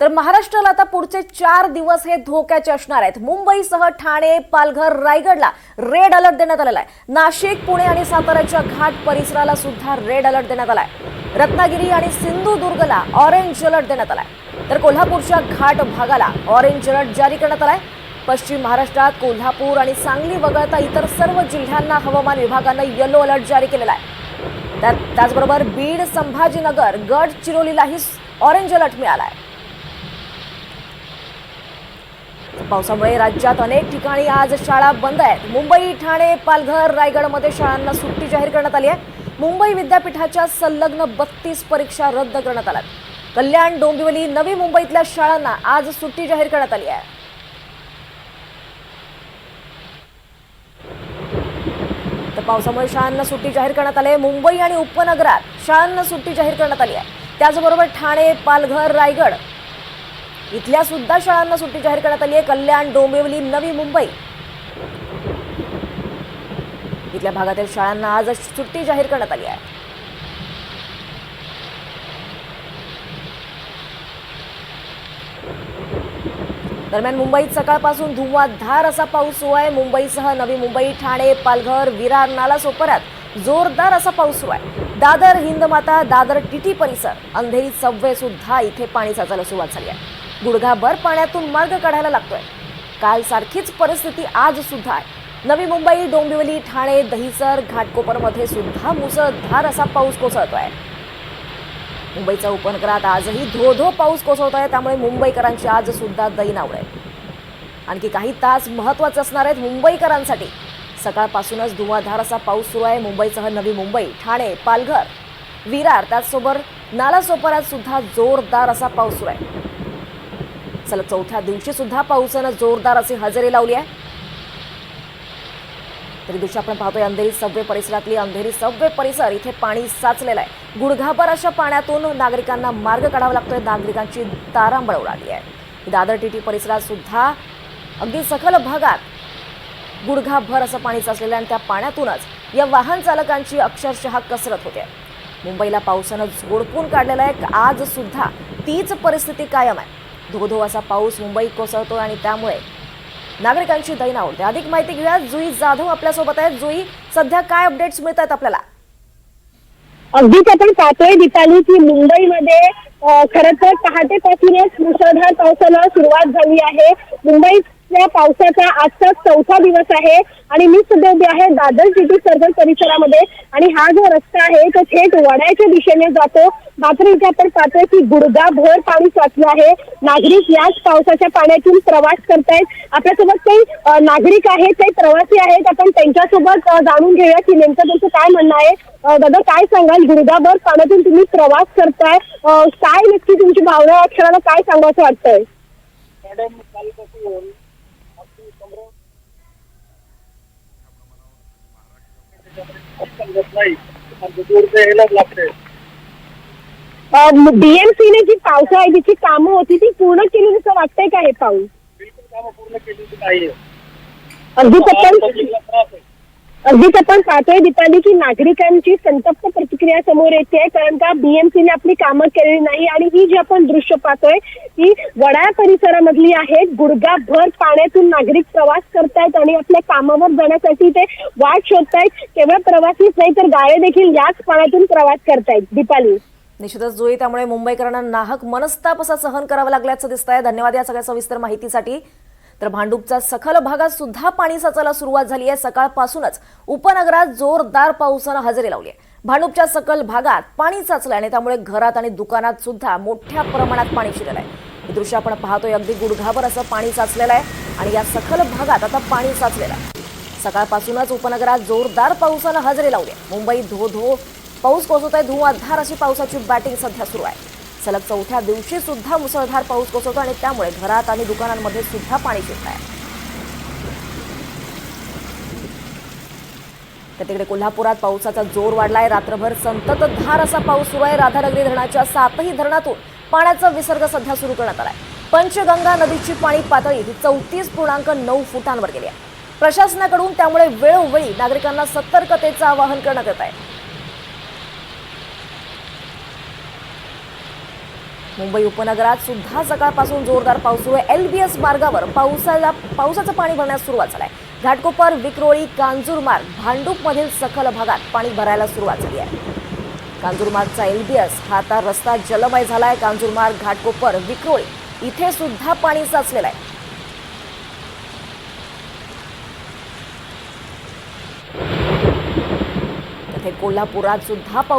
तर महाराष्ट्राला आता पुढचे चार दिवस हे धोक्याचे असणार आहेत. मुंबईसह ठाणे पालघर रायगडला रेड अलर्ट देण्यात आलेला आहे. नाशिक पुणे आणि साताऱ्याच्या घाट परिसराला सुद्धा रेड अलर्ट देण्यात आला आहे रत्नागिरी आणि सिंधुदुर्गला ऑरेंज अलर्ट देण्यात आला आहे तर कोल्हापूरच्या घाट भागाला ऑरेंज अलर्ट जारी करण्यात आला आहे पश्चिम महाराष्ट्रात कोल्हापूर आणि सांगली वगळता इतर सर्व जिल्ह्यांना हवामान विभागानं येलो अलर्ट जारी केलेला आहे. त्याचबरोबर बीड संभाजीनगर गडचिरोलीलाही ऑरेंज अलर्ट मिळाला आहे पावसामुळे राज्यात अनेक ठिकाणी आज शाळा बंद आहेत. मुंबई ठाणे पालघर रायगडमध्ये शाळांना सुट्टी जाहीर करण्यात आली आहे. मुंबई विद्यापीठाच्या संलग्न बत्तीस परीक्षा रद्द करण्यात आल्या कल्याण डोंबिवली नवी मुंबईतल्या शाळांना आज सुट्टी जाहीर करण्यात आली आहे. तर पावसामुळे शाळांना सुट्टी जाहीर करण्यात आली आहे. मुंबई आणि उपनगरात शाळांना सुट्टी जाहीर करण्यात आली आहे. त्याचबरोबर ठाणे पालघर रायगड इथल्या सुद्धा शाळांना सुट्टी जाहीर करण्यात आली आहे. कल्याण डोंबिवली नवी मुंबई. इथल्या भागातील शाळांना आज सुट्टी जाहीर करण्यात आली आहे. दरम्यान मुंबईत सकाळपासून धुवाधार असा पाऊस सुरू आहे. मुंबईसह नवी मुंबई ठाणे पालघर विरार नाला सोपऱ्यात जोरदार असा पाऊस सुरू आहे. दादर हिंदमाता दादर टिटी परिसर अंधेरी सबवे सुद्धा इथे पाणी साचायला सुरुवात झाली आहे. गुडघाभर पाण्यातून मार्ग काढायला लागतोय. काल सारखीच परिस्थिती आज सुद्धा आहे. नवी मुंबई डोंबिवली ठाणे दहिसर घाटकोपरमध्ये सुद्धा मुसळधार असा पाऊस कोसळतोय. मुंबईचा उपनगरात आजही धो धो पाऊस कोसळत आहे त्यामुळे मुंबईकरांची आज सुद्धा दैन आहे आणखी काही तास महत्त्वाचे असणार आहेत मुंबईकरांसाठी. सकाळपासूनच धुवाधार असा पाऊस सुरू आहे. मुंबईसह नवी मुंबई ठाणे पालघर विरार त्याचसोबत नालासोपाऱ्यात सुद्धा जोरदार असा पाऊस सुरू आहे. सलग चौथ्या दिवशी सुद्धा पावसानं जोरदार अशी हजेरी लावली आहे. तरी दिवशी आपण पाहतोय अंधेरी सबवे परिसरातली अंधेरी सबवे परिसर इथे पाणी साचलेलं आहे. गुडघाभर अशा पाण्यातून नागरिकांना मार्ग काढावा लागतोय नागरिकांची तारांबळ उडाली आहे. दादर टीटी परिसरात सुद्धा अगदी सखल भागात गुडघाभर असं पाणी साचलेलं आहे आणि त्या पाण्यातूनच या वाहन चालकांची अक्षरशः कसरत होते. मुंबईला पावसानं झोडपून काढलेला आहे आज सुद्धा तीच परिस्थिती कायम आहे. धो असा पाऊस मुंबईत कोसळतो आणि त्यामुळे नागरिकांची दैना उडते अधिक माहिती घेऊया जुई जाधव आपल्यासोबत आहेत. जुई सध्या काय अपडेट्स मिळत आहेत आपल्याला? अगदीच आपण पाहतोय दीपाली की मुंबईमध्ये अ, खरं तर पहाटेपासूनच मुसळधार पावसाला सुरुवात झाली आहे. मुंबईत या पावसाचा आजचा चौथा दिवस आहे आणि मी सुद्धा उभी आहे दादर सिटी सर्कल परिसरामध्ये. आणि हा जो रस्ता आहे तो थेट वड्याच्या दिशेने जातो. मात्र इथे आपण पाहतोय की गुडघाभर पाणी साचलं आहे. नागरिक याच पावसाच्या पाण्यातून प्रवास करतायत. आपल्यासोबत काही नागरिक आहेत काही प्रवासी आहेत. आपण त्यांच्यासोबत जाणून घेऊया की नेमकं त्यांचं काय म्हणणं आहे. दादा काय सांगाल? गुडगाभर पाण्यातून तुम्ही प्रवास करताय. काय नक्की तुमची भावना या क्षणाला काय सांगायचं वाटतंय? मॅडम कालपासून समजत नाही लागते ने जी पावसाळ्याची कामं होती ती पूर्ण केली असं वाटतंय का हे पाऊस बिलकुल कामं पूर्ण केलेली पब्लिकला त्रास आहे अगदीच आपण पाहतोय दीपाली की नागरिकांची संतप्त प्रतिक्रिया समोर येते कारण का बीएमसीने आपली कामं केलेली नाही आणि ही जी आपण दृश्य पाहतोय ती वडाळा परिसरामधली आहेत गुडघाभर पाण्यातून नागरिक प्रवास करतायत आणि आपल्या कामावर जाण्यासाठी ते वाट शोधतायत. केवळ प्रवासीच नाही तर गाळे देखील याच पाण्यातून प्रवास करतायत. दीपाली. निश्चितच जुई त्यामुळे मुंबईकरांना नाहक मनस्ताप असा सहन करावा लागल्याचं दिसत आहे धन्यवाद या सगळ्या सविस्तर माहितीसाठी. तर भांडूपच्या सखल भागात सुद्धा पाणी साचायला सुरुवात झाली आहे. सकाळपासूनच उपनगरात जोरदार पावसानं हजेरी लावली आहे. भांडूपच्या सकल भागात पाणी साचलं आणि त्यामुळे घरात आणि दुकानात सुद्धा मोठ्या प्रमाणात पाणी शिरलं आहे हे दृश्य आपण पाहतोय. अगदी गुडघाभर असं पाणी साचलेलं आहे आणि या सखल भागात आता पाणी साचलेलं आहे. सकाळपासूनच उपनगरात जोरदार पावसानं हजेरी लावली आहे. मुंबईत धो धो पाऊस कोसळत आहे धुवाधार अशी पावसाची बॅटिंग सध्या सुरू आहे. सलग चौथ्या दिवशी सुद्धा मुसळधार पाऊस कोसळतो आणि त्यामुळे घरात आणि दुकानांमध्ये सुद्धा पाणी शिरत आहे तर तिकडे कोल्हापुरात पावसाचा जोर वाढलाय. रात्रभर संततधार असा पाऊस सुरू आहे. राधानगरी धरणाच्या सातही धरणातून पाण्याचा विसर्ग सध्या सुरू करण्यात आलाय. पंचगंगा नदीची पाणी पातळी ही चौतीस पूर्णांक नऊ फुटांवर गेली आहे. प्रशासनाकडून त्यामुळे वेळोवेळी नागरिकांना सतर्कतेचं आवाहन करण्यात येत आहे. मुंबई उपनगरात सुद्धा सकाळपासून जोरदार पाऊस सुरू आहे. एल बी एस मार्गावर पावसाला पावसाचं पाणी भरण्यास सुरुवात झाली आहे घाटकोपर विक्रोळी कांजूरमार्ग भांडूपमधील सखल भागात पाणी भरायला सुरुवात झाली आहे. कांजूरमार्गचा एल बी एस हा आता रस्ता जलमय झाला आहे कांजूरमार्ग घाटकोपर विक्रोळी इथे सुद्धा पाणी साचलेलं आहे. कोल्हापुरात सुद्धा पाऊस